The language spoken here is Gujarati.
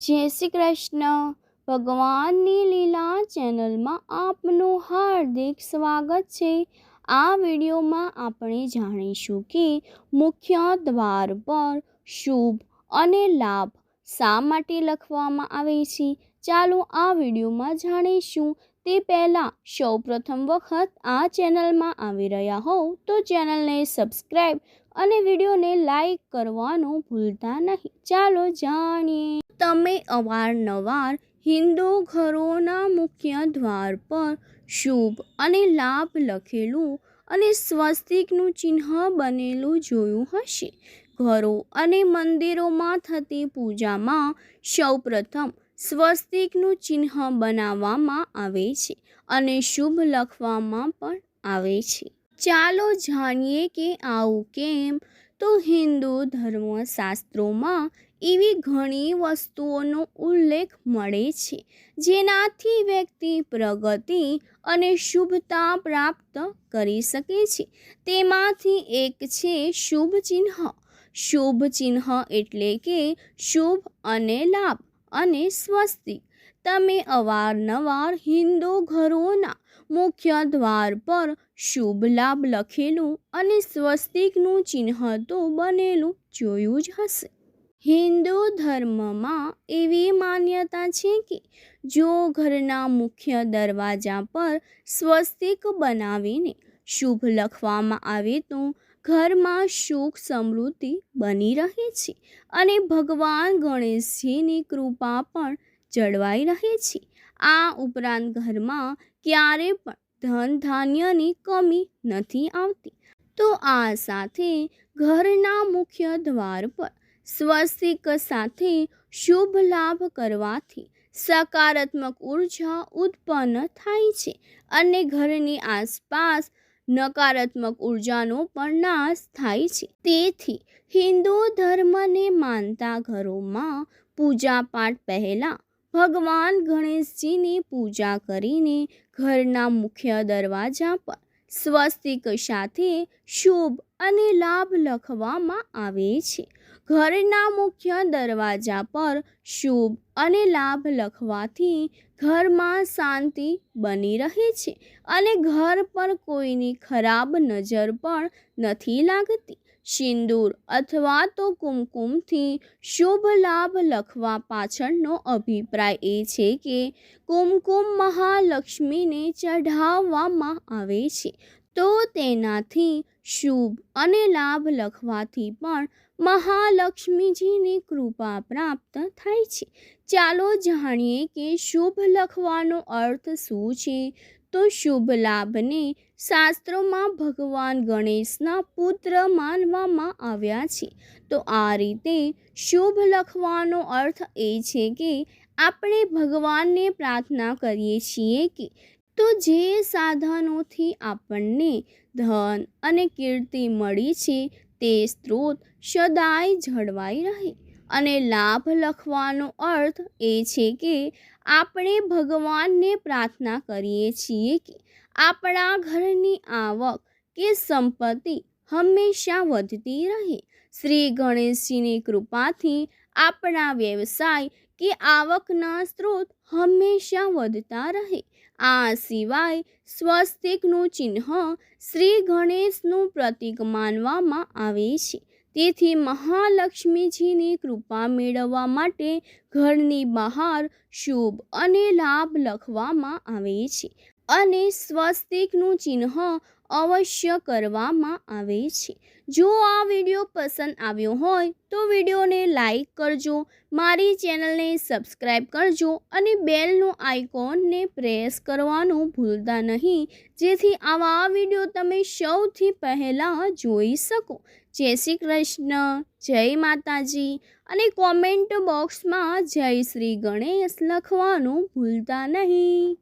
જય શ્રી કૃષ્ણ. ભગવાનની લીલા ચેનલમાં આપનું હાર્દિક સ્વાગત છે. આ વિડીયોમાં આપણે જાણીશું કે મુખ્ય દ્વાર પર શુભ અને લાભ શા માટે લખવામાં આવે છે. ચાલો આ વિડીયોમાં જાણીશું. તે પહેલાં સૌ પ્રથમ વખત આ ચેનલમાં આવી રહ્યા હોવ તો ચેનલને સબસ્ક્રાઈબ અને વિડીયોને લાઈક કરવાનું ભૂલતા નહીં. ચાલો જાણીએ. તમે અવારનવાર હિન્દુ ઘરોના મુખ્ય દ્વાર પર શુભ અને લાભ લખેલું અને સ્વસ્તિકનું ચિહ્ન બનેલું જોયું હશે. ઘરો અને મંદિરોમાં થતી પૂજામાં સૌપ્રથમ સ્વસ્તિકનું ચિહ્ન બનાવવામાં આવે છે અને શુભ લખવામાં પણ આવે છે. ચાલો જાણીએ કે આવું કેમ? તો હિન્દુ ધર્મશાસ્ત્રોમાં એવી ઘણી વસ્તુઓનો ઉલ્લેખ મળે છે, જેનાથી વ્યક્તિ પ્રગતિ અને શુભતા પ્રાપ્ત કરી શકે છે. તેમાંથી એક છે શુભ ચિહ્ન. શુભ ચિહ્ન એટલે કે શુભ અને લાભ અને સ્વસ્તિક તમે અવારનવાર હિન્દુ ઘરોના મુખ્ય દ્વાર પર શુભ લાભ લખેલું અને સ્વસ્તિકનું ચિહ્ન તો બનેલું જોયું જ હશે. હિન્દુ ધર્મમાં એવી માન્યતા છે કે જો ઘરના મુખ્ય દરવાજા પર સ્વસ્તિક બનાવીને શુભ લખવામાં આવે તો ઘરમાં સુખ સમૃદ્ધિ બની રહે છે અને ભગવાન ગણેશજીની કૃપા પણ જળવાઈ રહે છે. આ ઉપરાંત ઘરમાં ક્યારે પણ ધન ધાન્યની કમી નથી આવતી. તો આ સાથે ઘરના મુખ્ય દ્વાર પર સ્વસ્તિક સાથે શુભ લાભ કરવાથી સકારાત્મક ઊર્જા ઉત્પન્ન થાય છે અને ઘરની આસપાસ નકારાત્મક ઉર્જાનો પણ નાશ થાય છે. તેથી હિન્દુ ધર્મને માનતા ઘરોમાં પૂજાપાઠ પહેલાં ભગવાન ગણેશજીની પૂજા કરીને ઘરના મુખ્ય દરવાજા પર સ્વસ્તિક સાથે શુભ અને લાભ લખવામાં આવે છે. ઘરના મુખ્ય દરવાજા પર શુભ અને લાભ લખવાથી ઘરમાં શાંતિ બની રહે છે અને ઘર પર કોઈની ખરાબ નજર પણ નથી લાગતી. સિંદૂર અથવા તો કુમકુમથી શુભ લાભ લખવા પાછળનો અભિપ્રાય એ છે કે કુમકુમ મહાલક્ષ્મીને ચઢાવવામાં આવે છે. તો તેનાથી શુભ અને લાભ લખવાથી પણ મહાલક્ષ્મીજીની કૃપા પ્રાપ્ત થાય છે. ચાલો જાણીએ કે શુભ લખવાનો અર્થ શું છે? તો શુભ લાભને શાસ્ત્રોમાં ભગવાન ગણેશના પુત્ર માનવામાં આવ્યા છે. તો આ રીતે શુભ લખવાનો અર્થ એ છે કે આપણે ભગવાનને પ્રાર્થના કરીએ છીએ કે તો જે સાધનોથી આપણને ધન અને કીર્તિ મળી છે તે સ્ત્રોત સદાય જળવાઈ રહે. અને લાભ લખવાનો અર્થ એ છે કે આપણે ભગવાનને પ્રાર્થના કરીએ છીએ કે આપણા ઘરની આવક કે સંપત્તિ હંમેશા વધતી રહે. શ્રી ગણેશજીની કૃપાથી આપણા વ્યવસાય કે આવકના સ્ત્રોત હંમેશા વધતા રહે. આ સિવાય સ્વસ્તિકનું ચિહ્ન શ્રી ગણેશનું પ્રતીક માનવામાં આવે છે. તેથી મહાલક્ષ્મીજીની કૃપા મેળવવા માટે ઘરની બહાર શુભ અને લાભ લખવામાં આવે છે અને સ્વસ્તિકનું ચિહ્ન અવશ્ય કરવામાં આવે છે. જો આ વીડિયો પસંદ આવ્યો હોય તો વિડીયોને લાઈક કરજો, મારી ચેનલને સબસ્ક્રાઈબ કરજો અને બેલનું આઇકોનને પ્રેસ કરવાનું ભૂલતા નહીં. જેથી આવા વીડિયો તમે સૌથી પહેલાં જોઈ શકો. જય શ્રી કૃષ્ણ જય માતાજી. અને કોમેન્ટ બોક્સમાં જય શ્રી ગણેશ લખવાનું ભૂલતા નહીં.